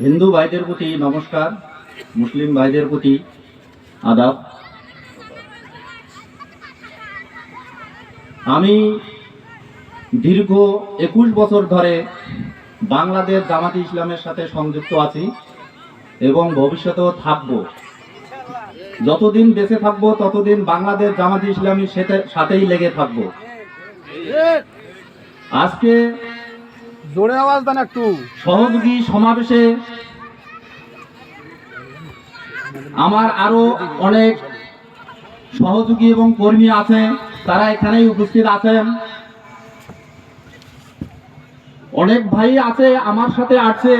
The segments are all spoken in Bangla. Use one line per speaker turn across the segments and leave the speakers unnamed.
হিন্দু ভাইদের প্রতি নমস্কার, মুসলিম ভাইদের প্রতি আদাব। আমি দীর্ঘ একুশ বছর ধরে বাংলাদেশ জামাতি ইসলামের সাথে সংযুক্ত আছি এবং ভবিষ্যতেও থাকব। যতদিন বেঁচে থাকব, ততদিন বাংলাদেশ জামাতি ইসলামীর সাথে- সাথেই লেগে থাকব। আজকে
জোরে আওয়াজ দেন একটু।
সহযোগী সমাবেশে আমার আরও অনেক সহযোগী এবং কর্মী আছে, তারা এখানেই উপস্থিত আছেন। অনেক ভাই আছে, আমার সাথে আছে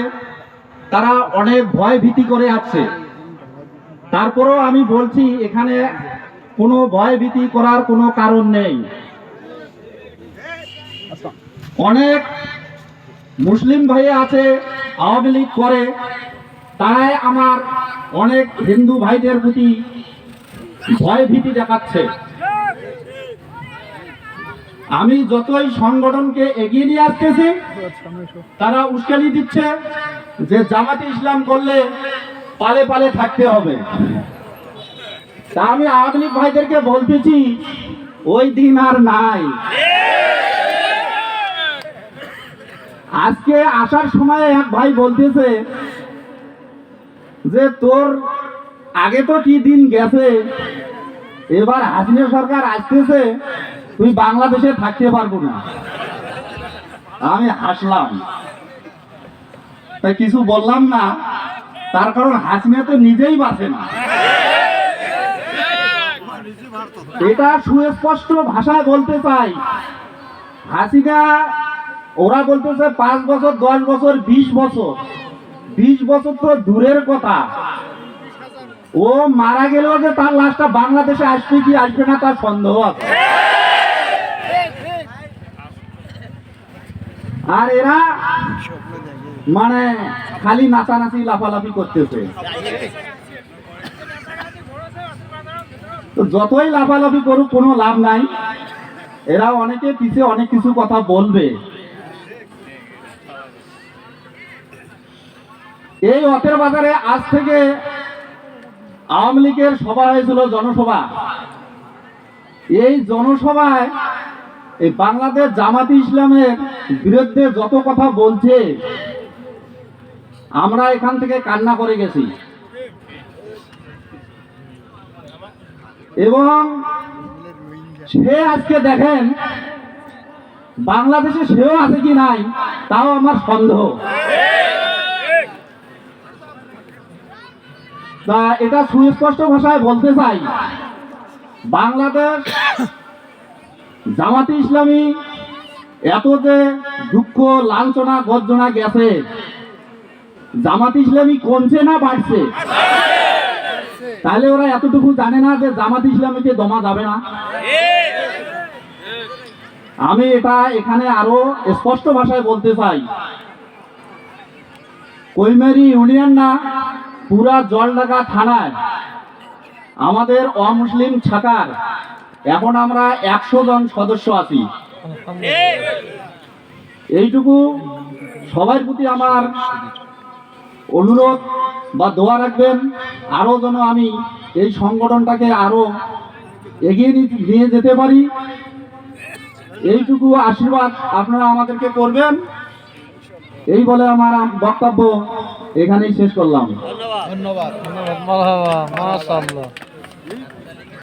তারা অনেক ভয় ভীতি করে আছে তারপরেও আমি বলছি, এখানে কোনো ভয় ভীতি করার কোনো কারণ নেই। অনেক মুসলিম ভাই আছে, আওয়ামী লীগ করে। তারাই আমার অনেক হিন্দু ভাইদের প্রতি ভয় ভীতি দেখাচ্ছে। আমি যতই সংগঠনকে এগিয়ে নিয়ে আসতেছি, তারা উস্কানি দিচ্ছে যে জামাতে ইসলাম করলে পালে পালে থাকতে হবে। তা আমি আওয়ামী ভাইদেরকে বলতেছি, ওই দিন আর নাই। আজকে আসার সময় এক ভাই বলতেছে যে, তোর আগে তো কি দিন গেছে? এবার হাসিনা সরকার আসতেছে, তুই বাংলাদেশে থাকতে পারব না। আমি হাসলাম। তাই কিছু বললাম না, তার কারণ হাসিনা তো নিজেই বাঁচে না। এটা সুস্পষ্ট ভাষায় বলতে চাই। হাসিনা ওরা বলতেছে পাঁচ বছর, দশ বছর, বিশ বছর। বিশ বছর তো দূরের কথা। ও মারা গেলেও যে তার লাশটা বাংলাদেশে আসবে কি আসবে না তার সন্দেহ আছে। আর এরা মানে খালি নাচানাচি, লাফালাফি করতেছে। যতই লাফালাফি করুক, কোনো লাভ নাই। এরা অনেকে পিছে অনেক কিছু কথা বলবে। এই অতের বাজারে আজ থেকে আওয়ামী লীগের সভা হয়েছিল জনসভা। এই জনসভায় এই বাংলাদেশ জামাতি ইসলামের বিরুদ্ধে যত কথা বলছে, আমরা এখান থেকে কান্না করে গেছি। এবং সে আজকে দেখেন, বাংলাদেশে সেও আছে কি নাই, তাও আমার সন্দেহ। তা এটা সুস্পষ্ট ভাষায় বলতে চাই। বাংলাদেশ জামাতি ইসলামী এত যে দুঃখ, লাঞ্ছনা, গর্জনা গেছে, জামাত ইসলামী কমছে না বাড়ছে? তাহলে ওরা এতটুকু জানে না যে জামাত ইসলামীকে দমা যাবে না। আমি এটা এখানে আরও স্পষ্ট ভাষায় বলতে চাই। কৈমেরি ইউনিয়ন না পুরা জলডাকা থানায়। আমাদের অমুসলিম ছাকার। এখন আমরা একশো জন সদস্য আছি। এইটুকু সবার প্রতি আমার অনুরোধ বা দোয়া রাখবেন। আরও যেন আমি এই সংগঠনটাকে আরও এগিয়ে নিয়ে যেতে পারি। এইটুকু আশীর্বাদ আপনারা আমাদেরকে করবেন। এই বলে আমার বক্তব্য এখানেই শেষ করলাম।
ধন্যবাদ। ধন্যবাদ। ধন্যবাদ।